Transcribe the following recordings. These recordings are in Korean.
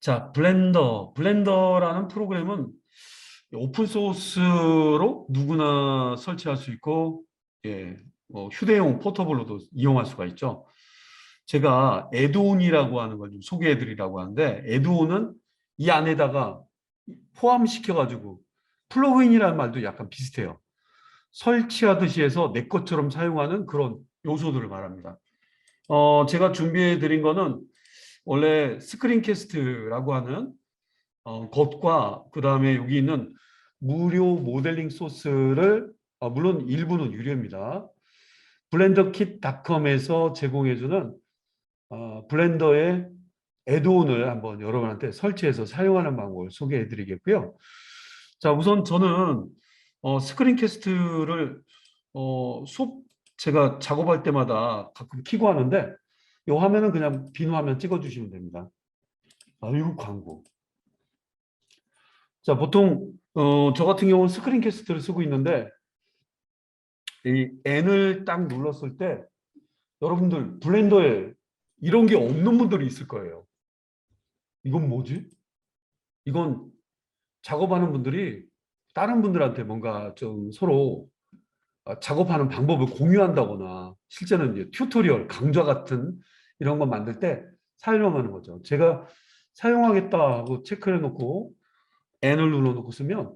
자, 블렌더. 블렌더라는 프로그램은 오픈 소스로 누구나 설치할 수 있고, 예, 뭐 휴대용 포터블로도 이용할 수가 있죠. 제가 에드온이라고 하는 걸 좀 소개해 드리려고 하는데, 에드온은 이 안에다가 포함시켜가지고 플러그인이라는 말도 약간 비슷해요. 설치하듯이 해서 내 것처럼 사용하는 그런 요소들을 말합니다. 어, 제가 준비해 드린 거는 원래 스크린캐스트라고 하는 어, 것과 그 다음에 여기 있는 무료 모델링 소스를 어, 물론 일부는 유료입니다. 블렌더킷닷컴에서 제공해주는 어, 블렌더의 애드온을 한번 여러분한테 설치해서 사용하는 방법을 소개해 드리겠고요. 자, 우선 저는 어, 스크린캐스트를 어, 수업 제가 작업할 때마다 가끔 키고 하는데 이 화면은 그냥 빈 화면 찍어주시면 됩니다. 아이고 광고. 자 보통 어, 저 같은 경우는 스크린캐스트를 쓰고 있는데 이 N을 딱 눌렀을 때 여러분들 블렌더에 이런 게 없는 분들이 있을 거예요. 이건 뭐지? 이건 작업하는 분들이 다른 분들한테 뭔가 좀 서로 어, 작업하는 방법을 공유한다거나 실제는 이제 튜토리얼 강좌 같은 이런 거 만들 때 사용하는 거죠. 제가 사용하겠다 하고 체크를 해놓고 N을 눌러놓고 쓰면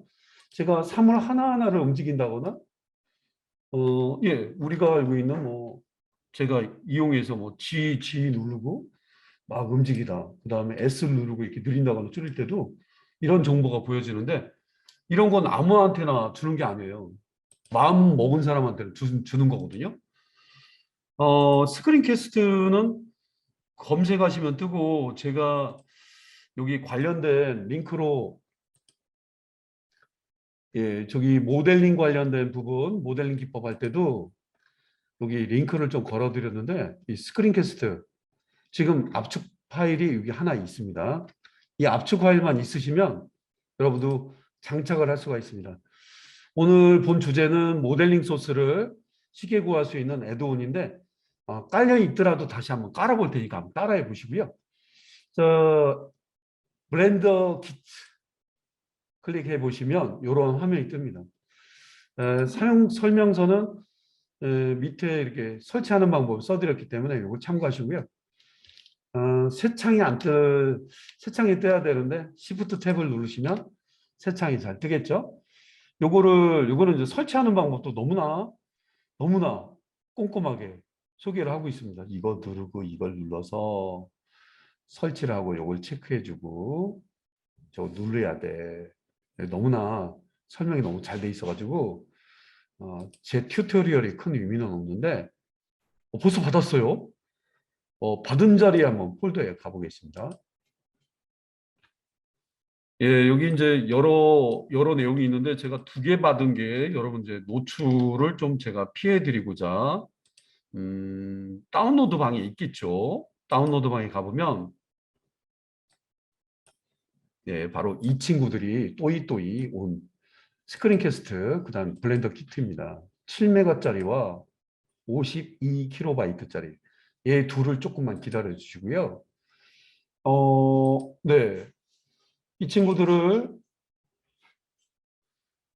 제가 사물 하나하나를 움직인다거나 어, 예, 우리가 알고 있는 뭐 제가 이용해서 뭐 G, G 누르고 막 움직이다. 그 다음에 S를 누르고 이렇게 느린다거나 줄일 때도 이런 정보가 보여지는데 이런 건 아무한테나 주는 게 아니에요. 마음 먹은 사람한테는 주, 주는 거거든요. 어, 스크린캐스트는 검색하시면 뜨고 제가 여기 관련된 링크로 예, 저기 모델링 관련된 부분, 모델링 기법 할 때도 여기 링크를 좀 걸어 드렸는데 이 스크린캐스트 지금 압축 파일이 여기 하나 있습니다. 이 압축 파일만 있으시면 여러분도 장착을 할 수가 있습니다. 오늘 본 주제는 모델링 소스를 쉽게 구할 수 있는 애드온인데 어, 깔려 있더라도 다시 한번 깔아볼 테니까 한번 따라해 보시고요. 저 블렌더 키트 클릭해 보시면 이런 화면이 뜹니다. 에, 사용 설명서는 에, 밑에 이렇게 설치하는 방법 써드렸기 때문에 이거 참고하시고요. 어, 새 창이 안 뜨, 새 창이 떠야 되는데 Shift 탭을 누르시면 새 창이 잘 뜨겠죠? 요거를 요거는 이제 설치하는 방법도 너무나 너무나 꼼꼼하게 소개를 하고 있습니다. 이거 누르고 이걸 눌러서 설치를 하고 요걸 체크해주고 저거 눌러야 돼. 너무나 설명이 너무 잘 돼 있어가지고 어, 제 튜토리얼이 큰 의미는 없는데 어, 벌써 받았어요. 어, 받은 자리에 한번 폴더에 가보겠습니다. 예, 여기 이제 여러 여러 내용이 있는데 제가 두 개 받은 게 여러분 이제 노출을 좀 제가 피해 드리고자 음, 다운로드 방에 있겠죠. 다운로드 방에 가보면 예, 바로 이 친구들이 또이또이 온 스크린캐스트 그다음 블렌더 키트입니다. 7메가짜리와 52kB짜리 얘 둘을 조금만 기다려 주시고요. 어, 네. 이 친구들을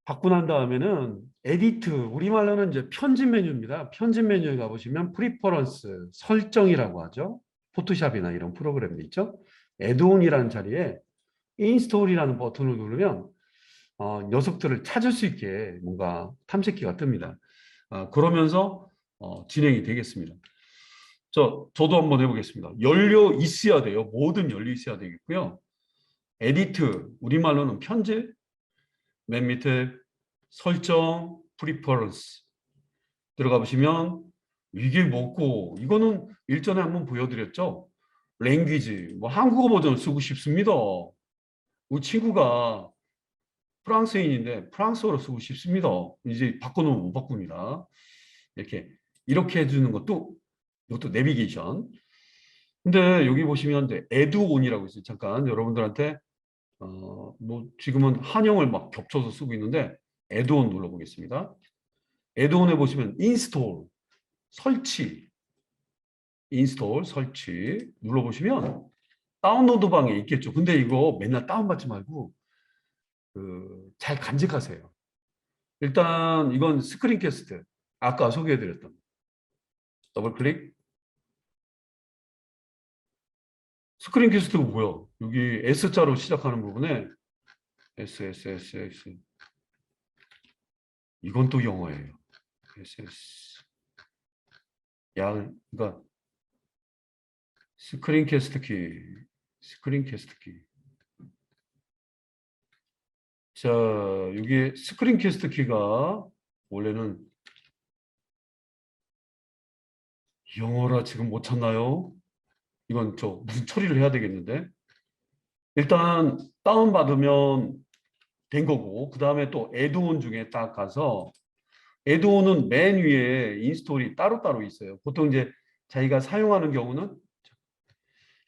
받고 난 다음에는 에디트, 우리말로는 이제 편집 메뉴입니다. 편집 메뉴에 가보시면 프리퍼런스, 설정이라고 하죠. 포토샵이나 이런 프로그램도 있죠. 에드온이라는 자리에 인스톨이라는 버튼을 누르면 어, 녀석들을 찾을 수 있게 뭔가 탐색기가 뜹니다. 아, 그러면서 어, 진행이 되겠습니다. 저, 저도 한번 해보겠습니다. 열려 있어야 돼요. 모든 열려 있어야 되겠고요. 에디트, 우리말로는 편집, 맨 밑에 설정, 프리퍼런스 들어가 보시면 이게 뭐고 이거는 일전에 한번 보여드렸죠. 랭귀지, 뭐 한국어 버전 쓰고 싶습니다. 우리 친구가 프랑스인인데 프랑스어로 쓰고 싶습니다. 이제 바꿔놓으면 못 바꿉니다. 이렇게 이렇게 해주는 것도 이것도 내비게이션. 근데 여기 보시면 에드온이라고 있어요. 잠깐 여러분들한테 어, 뭐 지금은 한영을 막 겹쳐서 쓰고 있는데 에드온 눌러보겠습니다. 에드온에 보시면 인스톨 설치 인스톨 설치 눌러보시면 다운로드 방에 있겠죠. 근데 이거 맨날 다운받지 말고 그 잘 간직하세요. 일단 이건 스크린 캐스트. 아까 소개해드렸던 더블 클릭. 스크린 캐스트가 뭐야? 여기 S자로 시작하는 부분에 S S S S 이건 또 영어예요. S S 양 그러니까 스크린 캐스트 키 스크린 캐스트 키 자, 여기 스크린 캐스트 키가 원래는 영어라 지금 못 찾나요? 이건 저 무슨 처리를 해야 되겠는데? 일단 다운 받으면 된 거고, 그 다음에 또 에드온 중에 딱 가서, 에드온은 맨 위에 인스톨이 따로따로 있어요. 보통 이제 자기가 사용하는 경우는,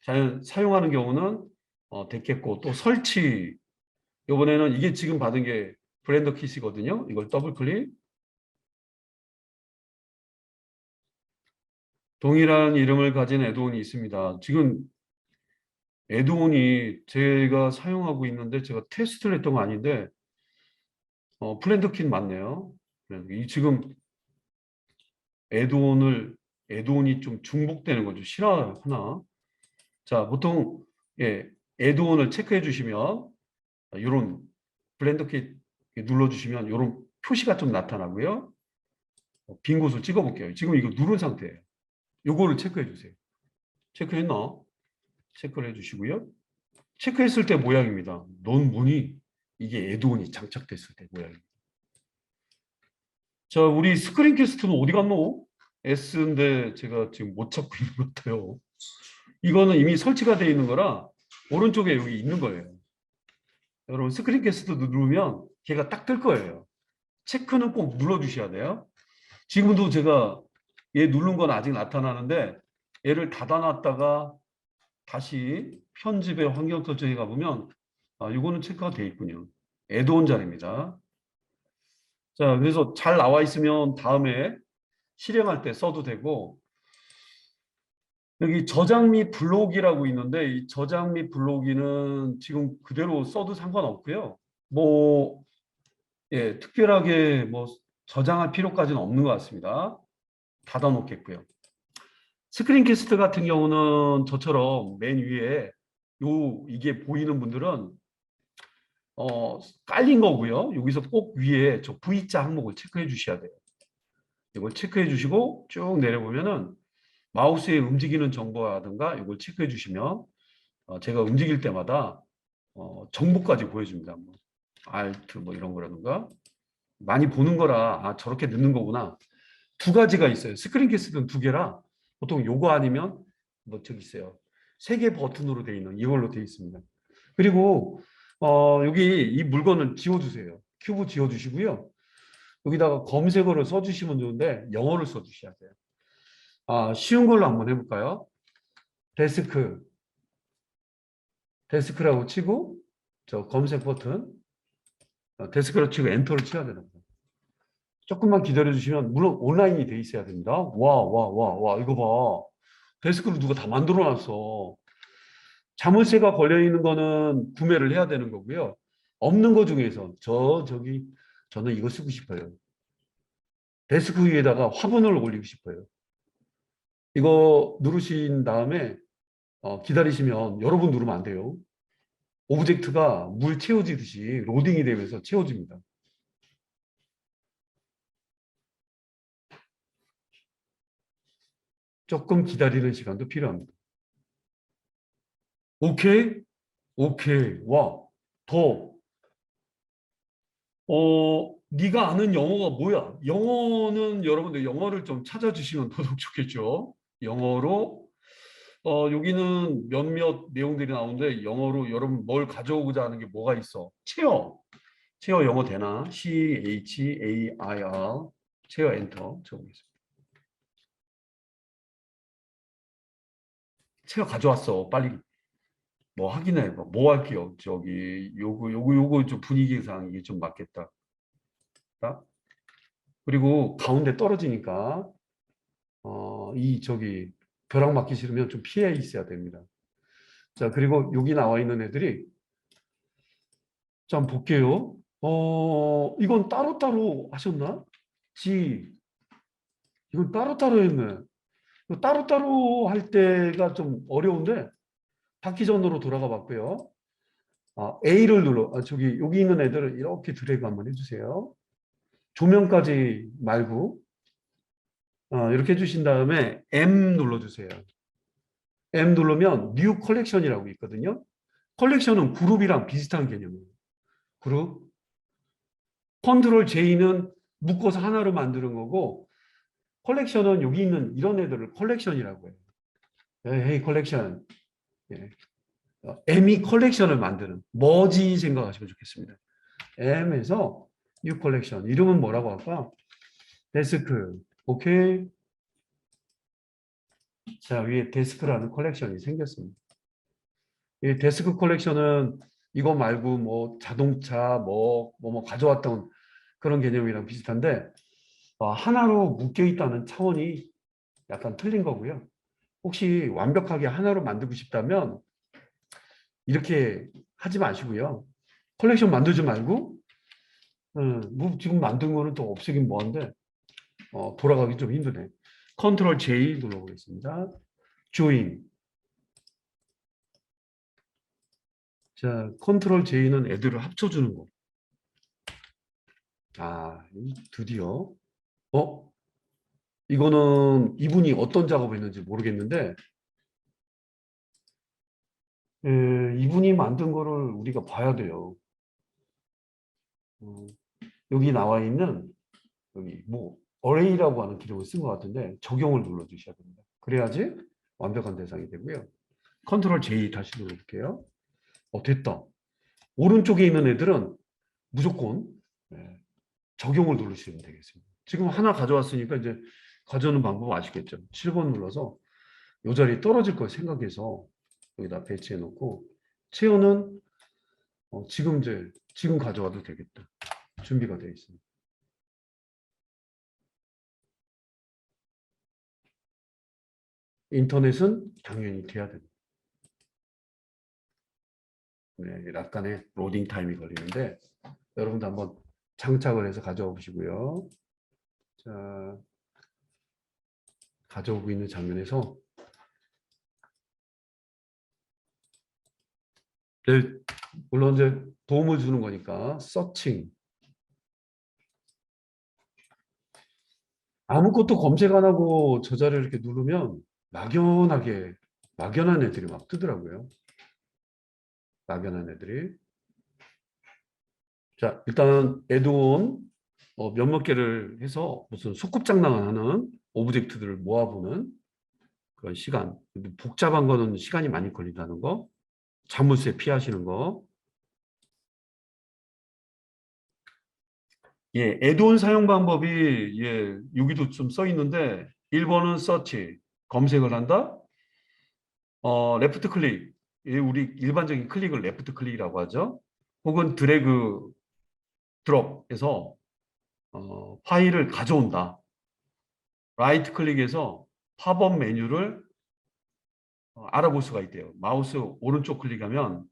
자, 사용하는 경우는 어, 됐겠고, 또 설치, 이번에는 이게 지금 받은 게 브랜드 킷이거든요. 이걸 더블 클릭. 동일한 이름을 가진 애드온이 있습니다. 지금 애드온이 제가 사용하고 있는데 제가 테스트를 했던 거 아닌데 어, 킷 맞네요. 이 지금 애드온을 애드온이 좀 중복되는 거죠. 싫어하나? 자, 보통 예, 애드온을 체크해 주시면 이런 블렌더 킷 눌러 주시면 이런 표시가 좀 나타나고요. 어, 빈 곳을 찍어 볼게요. 지금 이거 누른 상태예요. 요거를 체크해 주세요. 체크했나? 체크를 해 주시고요. 체크했을 때 모양입니다. 논문이 이게 에드온이 장착됐을 때 모양입니다. 자, 우리 스크린 캐스트는 어디 갔노? S인데 제가 지금 못 찾고 있는 것 같아요. 이거는 이미 설치가 되어 있는 거라 오른쪽에 여기 있는 거예요. 여러분 스크린 캐스트 누르면 걔가 딱 뜰 거예요. 체크는 꼭 눌러주셔야 돼요. 지금도 제가 얘 누른 건 아직 나타나는데 얘를 닫아놨다가 다시 편집의 환경 설정에 가보면 아, 이거는 체크가 돼 있군요. 애드온 자리입니다. 자, 그래서 잘 나와 있으면 다음에 실행할 때 써도 되고 여기 저장 및 블록이라고 있는데 이 저장 및 블록이는 지금 그대로 써도 상관없고요. 뭐 예, 특별하게 뭐 저장할 필요까지는 없는 것 같습니다. 닫아 놓겠고요. 스크린 캐스트 같은 경우는 저처럼 맨 위에 요 이게 보이는 분들은 어 깔린 거고요. 여기서 꼭 위에 저 V자 항목을 체크해 주셔야 돼요. 이걸 체크해 주시고 쭉 내려보면은 마우스의 움직이는 정보라든가 이걸 체크해 주시면 어, 제가 움직일 때마다 어, 정보까지 보여줍니다. 뭐, Alt 뭐 이런 거라든가 많이 보는 거라 아 저렇게 넣는 거구나. 두 가지가 있어요. 스크린 캐스트는 두 개라 보통 요거 아니면 뭐 저기 있어요. 세 개 버튼으로 되어 있는 이걸로 되어 있습니다. 그리고 어, 여기 이 물건을 지워주세요. 큐브 지워주시고요. 여기다가 검색어를 써주시면 좋은데 영어를 써주셔야 돼요. 아, 쉬운 걸로 한번 해볼까요? 데스크. 데스크라고 치고, 저 검색 버튼. 어, 데스크로 치고 엔터를 쳐야 되는 거예요. 조금만 기다려 주시면, 물론 온라인이 돼 있어야 됩니다. 와, 와, 와, 와, 이거 봐. 데스크를 누가 다 만들어 놨어. 자물쇠가 걸려 있는 거는 구매를 해야 되는 거고요. 없는 거 중에서, 저, 저기, 저는 이거 쓰고 싶어요. 데스크 위에다가 화분을 올리고 싶어요. 이거 누르신 다음에 어, 기다리시면 여러분 누르면 안 돼요. 오브젝트가 물 채워지듯이 로딩이 되면서 채워집니다. 조금 기다리는 시간도 필요합니다. 오케이? 오케이. 와. 더. 어, 네가 아는 영어가 뭐야? 영어는 여러분들 영어를 좀 찾아주시면 더더욱 좋겠죠. 영어로 어, 여기는 몇몇 내용들이 나오는데 영어로 여러분 뭘 가져오고자 하는 게 뭐가 있어? 체어. 체어 영어 되나? C H A I R 체어 엔터 적어보겠습니다. 체어 가져왔어. 빨리 뭐 확인해 봐. 뭐 할게요? 저기 요거 요거 요거 좀 분위기상 이게 좀 맞겠다. 그리고 가운데 떨어지니까 어, 이 저기 벼락 맞기 싫으면 좀 피해 있어야 됩니다. 자, 그리고 여기 나와 있는 애들이 자, 한번 볼게요. 어, 이건 따로따로 하셨나? G. 이건 따로따로 했네. 이거 따로따로 할 때가 좀 어려운데 받기 전으로 돌아가 봤고요. 아, A를 눌러. 아, 저기 여기 있는 애들을 이렇게 드래그 한번 해주세요. 조명까지 말고 어, 이렇게 해주신 다음에 M 눌러주세요. M 누르면 New 컬렉션이라고 있거든요. 컬렉션은 그룹이랑 비슷한 개념이에요. 그룹. 컨트롤 J는 묶어서 하나로 만드는 거고 컬렉션은 여기 있는 이런 애들을 컬렉션이라고 해요. 헤이 컬렉션. 예. 어, M이 컬렉션을 만드는 머지 생각하시면 좋겠습니다. M에서 new 컬렉션 이름은 뭐라고 할까? 데스크. 오케이. 자 위에 데스크라는 컬렉션이 생겼습니다. 이 데스크 컬렉션은 이거 말고 뭐 자동차 뭐 뭐 뭐 가져왔던 그런 개념이랑 비슷한데 어, 하나로 묶여 있다는 차원이 약간 틀린 거고요. 혹시 완벽하게 하나로 만들고 싶다면 이렇게 하지 마시고요. 컬렉션 만들지 말고 음, 뭐 지금 만든 거는 또 없애긴 뭐한데 어, 돌아가기 좀 힘드네. 컨트롤 J 눌러보겠습니다. join. 자, 컨트롤 J는 애들을 합쳐주는 거. 아, 이 드디어. 어? 이거는 이분이 어떤 작업을 했는지 모르겠는데, 에, 이분이 만든 거를 우리가 봐야 돼요. 어, 여기 나와 있는, 여기 뭐, array라고 하는 기록을 쓴 것 같은데, 적용을 눌러주셔야 됩니다. 그래야지 완벽한 대상이 되고요. 컨트롤 J 다시 눌러볼게요. 어, 됐다. 오른쪽에 있는 애들은 무조건 예, 적용을 누르시면 되겠습니다. 지금 하나 가져왔으니까 이제 가져오는 방법 아시겠죠? 7번 눌러서 이 자리에 떨어질 걸 생각해서 여기다 배치해 놓고 체어는 어, 지금 이제 지금 가져와도 되겠다. 준비가 되어 있습니다. 인터넷은 당연히 돼야 됩니다. 네, 약간의 로딩 타임이 걸리는데 여러분도 한번 장착을 해서 가져와 보시고요. 자, 가져오고 있는 장면에서 네, 물론 이제 도움을 주는 거니까 서칭 아무것도 검색 안 하고 저 자리를 이렇게 누르면 막연하게 막연한 애들이 막 뜨더라고요. 막연한 애들이. 자, 일단 에드온 어, 몇몇 개를 해서 무슨 소꿉장난을 하는 오브젝트들을 모아보는 그런 시간. 복잡한 거는 시간이 많이 걸린다는 거. 자물쇠 피하시는 거. 예, 에드온 사용 방법이 예, 여기도 좀 써 있는데 1번은 서치, 검색을 한다. 어, 레프트 클릭, 예, 우리 일반적인 클릭을 레프트 클릭이라고 하죠. 혹은 드래그 드롭해서 어, 파일을 가져온다. 라이트 클릭해서 팝업 메뉴를 어, 알아볼 수가 있대요. 마우스 오른쪽 클릭하면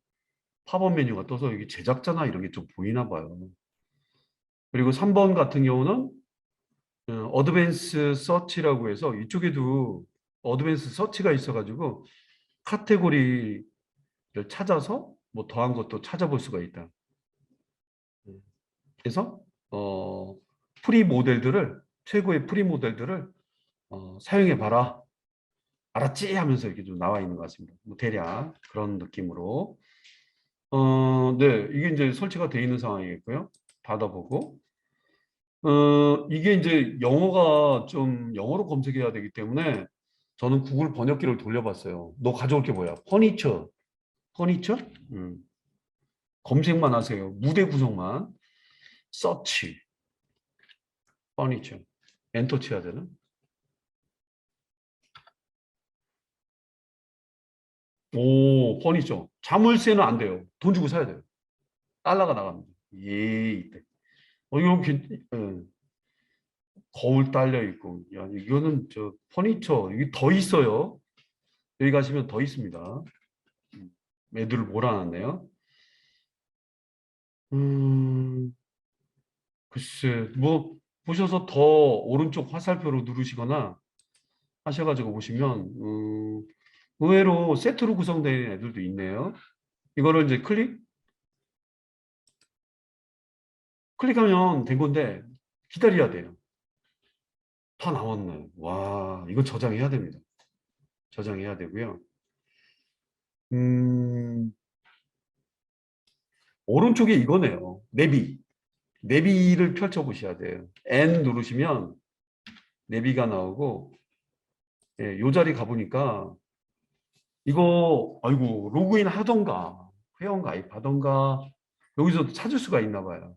팝업 메뉴가 떠서 여기 제작자나 이런 게 좀 보이나 봐요. 그리고 3번 같은 경우는 어드밴스 서치라고 해서 이쪽에도 어드밴스 서치가 있어가지고 카테고리를 찾아서 뭐 더한 것도 찾아볼 수가 있다. 그래서 어, 프리 모델들을 최고의 프리 모델들을 어, 사용해 봐라. 알았지 하면서 이렇게 좀 나와 있는 것 같습니다. 뭐 대략 그런 느낌으로 어, 네 이게 이제 설치가 되어 있는 상황이겠고요. 닫아보고 어, 이게 이제 영어가 좀 영어로 검색해야 되기 때문에 저는 구글 번역기를 돌려봤어요. 너 가져올 게 뭐야? 퍼니처. 퍼니처? 음. 검색만 하세요. 무대 구성만. 서치. 퍼니처. 엔터 쳐야 되나? 오, 퍼니처. 자물쇠는 안 돼요. 돈 주고 사야 돼요. 달러가 나갑니다. 예, 이때. 어, 이거 괜, 어. 거울 딸려 있고, 야, 이거는 저 퍼니처, 이게 더 있어요. 여기 가시면 더 있습니다. 애들을 몰아놨네요. 음, 글쎄, 뭐 보셔서 더 오른쪽 화살표로 누르시거나 하셔가지고 보시면 음, 의외로 세트로 구성된 애들도 있네요. 이거를 이제 클릭 클릭하면 된 건데 기다려야 돼요. 다 나왔네. 와, 이거 저장해야 됩니다. 저장해야 되고요. 음, 오른쪽에 이거네요. 내비. 내비를 펼쳐 보셔야 돼요. N 누르시면 내비가 나오고 예, 요 자리 가보니까 이거 아이고 로그인 하던가 회원 가입하던가 여기서 찾을 수가 있나 봐요.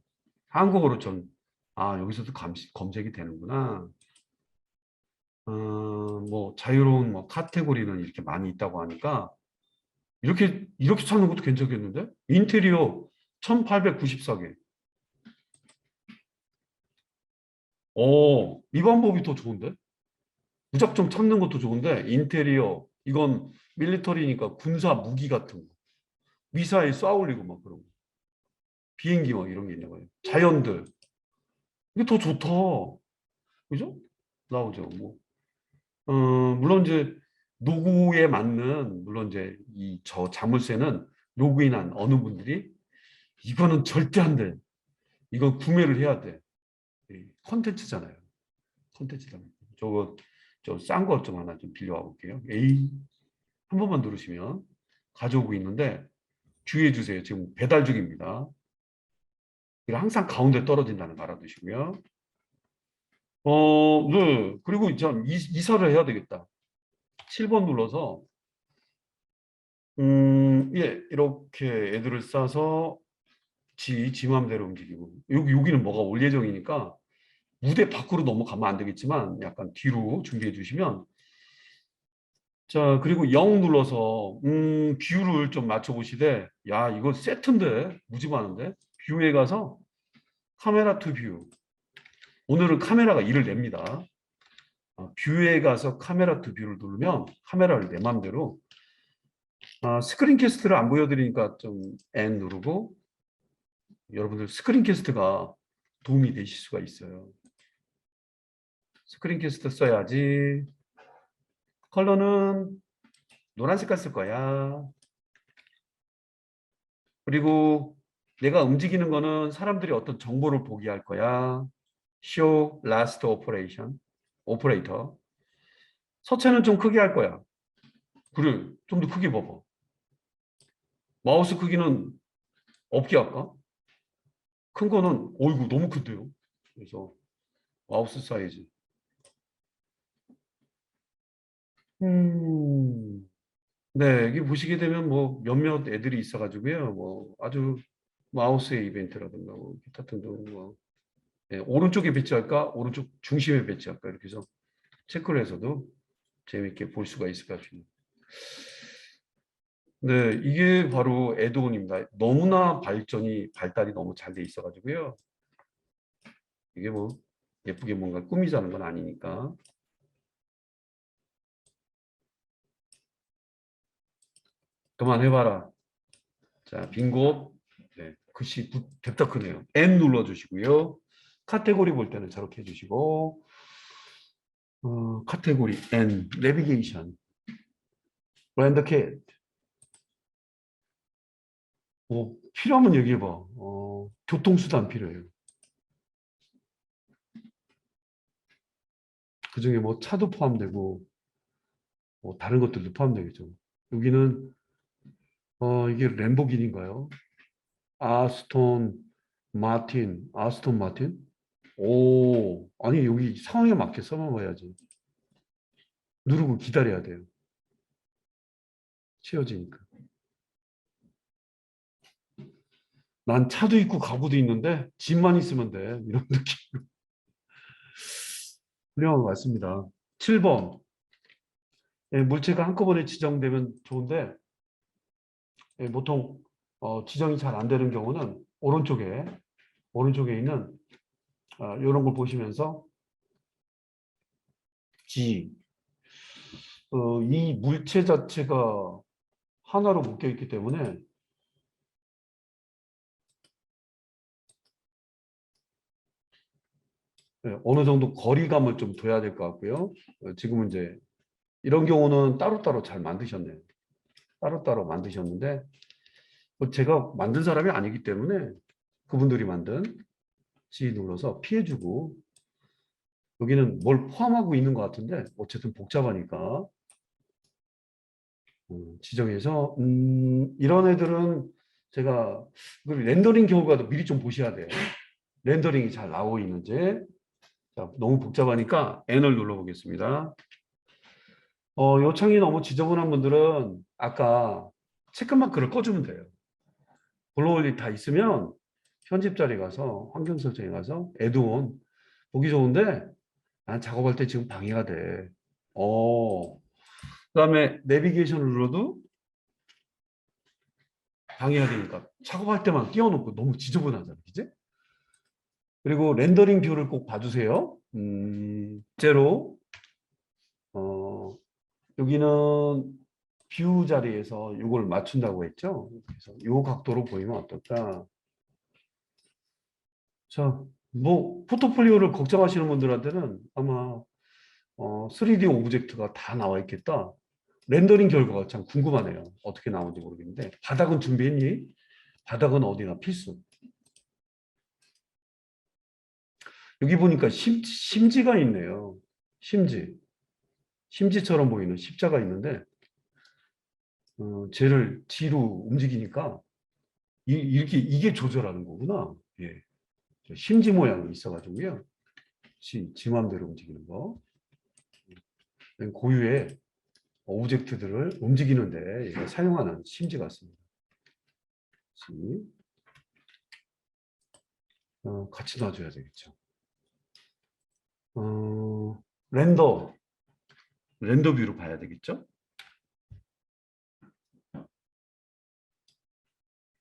한국어로 좀아 여기서도 감, 검색이 되는구나. 어, 뭐 자유로운 뭐 카테고리는 이렇게 많이 있다고 하니까 이렇게 이렇게 찾는 것도 괜찮겠는데? 인테리어 1894개. 오, 이 방법이 더 좋은데? 무작정 찾는 것도 좋은데 인테리어 이건 밀리터리니까 군사 무기 같은 거. 미사일 쏴올리고 막 그런 거. 비행기 막 이런 게 있는 거예요. 자연들. 이게 더 좋다. 그죠? 나오죠 뭐. 어, 물론 이제 노구에 맞는 물론 이제 이 저 자물쇠는 로그인한 어느 분들이 이거는 절대 안 돼. 이건 구매를 해야 돼. 이 컨텐츠잖아요. 컨텐츠다. 저거 저싼거 좀 하나 좀 빌려와 볼게요. 에이 한 번만 누르시면 가져오고 있는데 주의해 주세요. 지금 배달 중입니다. 이거 항상 가운데 떨어진다는 거 알아두시고요. 어, 네. 그리고 전 이- 이사를 해야 되겠다. 7번 눌러서 음, 예, 이렇게 애들을 싸서 지, 지 맘대로 움직이고 여기, 여기는 뭐가 올 예정이니까 무대 밖으로 넘어가면 안 되겠지만 약간 뒤로 준비해 주시면. 자 그리고 0 눌러서 음, 뷰를 좀 맞춰 보시되 야 이거 세트인데 무지 많은데? 뷰에 가서 카메라 투 뷰. 오늘은 카메라가 일을 냅니다. 아, 뷰에 가서 카메라 투 뷰를 누르면 카메라를 내 맘대로 아, 스크린 캐스트를 안 보여드리니까 좀 N 누르고 여러분들 스크린 캐스트가 도움이 되실 수가 있어요. 스크린 캐스트 써야지. 컬러는 노란 색깔 쓸 거야. 그리고 내가 움직이는 거는 사람들이 어떤 정보를 보게 할 거야. Show Last Operation, Operator. 서체는 좀 크게 할 거야. 그래, 좀더 크게 봐봐. 마우스 크기는 없게 할까? 큰 거는 어이구 너무 큰데요. 그래서 마우스 사이즈. 음, 네, 여기 보시게 되면 뭐 몇몇 애들이 있어가지고요. 뭐 아주 마우스의 이벤트라든가 뭐 기타 등등 뭐 예, 오른쪽에 배치할까, 오른쪽 중심에 배치할까 이렇게 해서 체크를 해서도 재밌게 볼 수가 있을 것 같습니다. 네, 이게 바로 에드온입니다. 너무나 발전이 발달이 너무 잘 돼 있어가지고요. 이게 뭐 예쁘게 뭔가 꾸미자는 건 아니니까. 그만해봐라. 자, 빈곳. 네, 글씨 부- 뎁다 크네요. N 눌러주시고요. 카테고리 볼 때는 저렇게 해주시고, 어, 카테고리 N, 내비게이션, 랜더캣. 뭐 필요하면 얘기해봐. 어, 교통수단 필요해요. 그 중에 뭐 차도 포함되고, 뭐 다른 것들도 포함되겠죠. 여기는 어, 이게 램보기니인가요? 아스톤 마틴, 아스톤 마틴? 오, 아니 여기 상황에 맞게 써봐야지. 누르고 기다려야 돼요. 채워지니까. 난 차도 있고 가구도 있는데 집만 있으면 돼. 이런 느낌. 훌륭한 것 같습니다. 7번. 예, 물체가 한꺼번에 지정되면 좋은데 예, 보통 어, 지정이 잘 안 되는 경우는 오른쪽에 오른쪽에 있는 이런 걸 보시면서 G 어, 이 물체 자체가 하나로 묶여 있기 때문에 네, 어느 정도 거리감을 좀 둬야 될 것 같고요. 어, 지금은 이제 이런 경우는 따로따로 잘 만드셨네요. 따로따로 만드셨는데 뭐 제가 만든 사람이 아니기 때문에 그분들이 만든 G 눌러서 피해주고 여기는 뭘 포함하고 있는 것 같은데 어쨌든 복잡하니까 음, 지정해서 음, 이런 애들은 제가 그 렌더링 결과도 미리 좀 보셔야 돼요. 렌더링이 잘 나오고 있는지 자, 너무 복잡하니까 N을 눌러보겠습니다. 어, 요청이 너무 지저분한 분들은 아까 체크마크를 꺼주면 돼요. 블로울리 다 있으면 편집 자리 가서 환경 설정에 가서 애드온 보기 좋은데 난 작업할 때 지금 방해가 돼. 어. 그다음에 내비게이션을 눌러도 방해가 되니까 작업할 때만 띄워놓고 너무 지저분하잖아, 그지? 그리고 렌더링 뷰를 꼭 봐주세요. 음, 실제로 어, 여기는 뷰 자리에서 이걸 맞춘다고 했죠. 그래서 이 각도로 보이면 어떨까? 자, 뭐 포트폴리오를 걱정하시는 분들한테는 아마 어, 3D 오브젝트가 다 나와 있겠다. 렌더링 결과가 참 궁금하네요. 어떻게 나오는지 모르겠는데 바닥은 준비했니? 바닥은 어디나 필수. 여기 보니까 심, 심지가 있네요. 심지. 심지처럼 보이는 십자가 있는데 어, 쟤를 뒤로 움직이니까 이, 이렇게 이게 조절하는 거구나. 예. 저 심지 모양이 있어가지고요. 지, 지 맘대로 움직이는 거. 고유의 오브젝트들을 움직이는데 사용하는 심지 같습니다. 심. 어, 같이 놔줘야 되겠죠. 어, 렌더. 렌더 뷰로 봐야 되겠죠?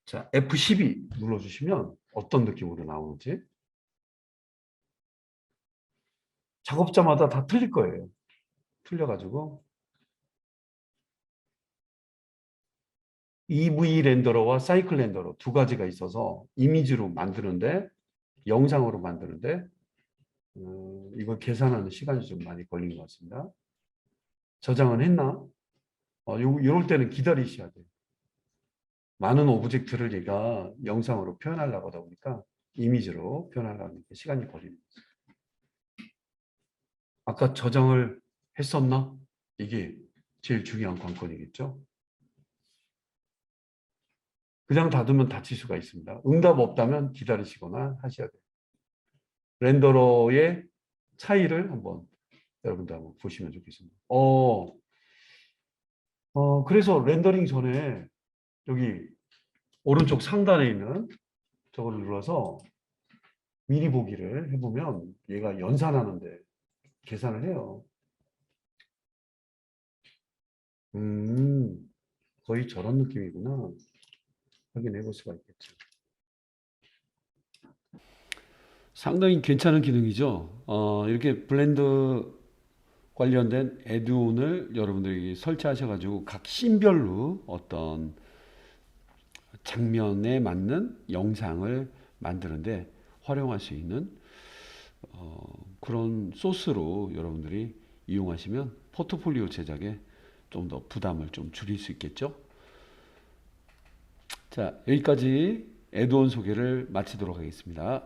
자, F12 눌러주시면 어떤 느낌으로 나오는지 작업자마다 다 틀릴 거예요. 틀려가지고 EV 렌더러와 사이클 렌더러 두 가지가 있어서 이미지로 만드는데 영상으로 만드는데 어, 이걸 계산하는 시간이 좀 많이 걸린 것 같습니다. 저장은 했나? 어, 요, 이럴 때는 기다리셔야 돼요. 많은 오브젝트를 얘가 영상으로 표현하려고 하다 보니까 이미지로 표현하려는 게 시간이 걸립니다. 아까 저장을 했었나? 이게 제일 중요한 관건이겠죠. 그냥 닫으면 닫힐 수가 있습니다. 응답 없다면 기다리시거나 하셔야 돼요. 렌더러의 차이를 한번 여러분들 한번 보시면 좋겠습니다. 어, 어, 그래서 렌더링 전에 여기 오른쪽 상단에 있는 저걸 눌러서 미리 보기를 해보면 얘가 연산하는데 계산을 해요. 음, 거의 저런 느낌이구나. 확인해 볼 수가 있겠죠. 상당히 괜찮은 기능이죠. 어, 이렇게 블렌드 관련된 애드온을 여러분들이 설치하셔가지고 각 씬별로 어떤 장면에 맞는 영상을 만드는데 활용할 수 있는 어, 그런 소스로 여러분들이 이용하시면 포트폴리오 제작에 좀 더 부담을 좀 줄일 수 있겠죠. 자, 여기까지 애드온 소개를 마치도록 하겠습니다.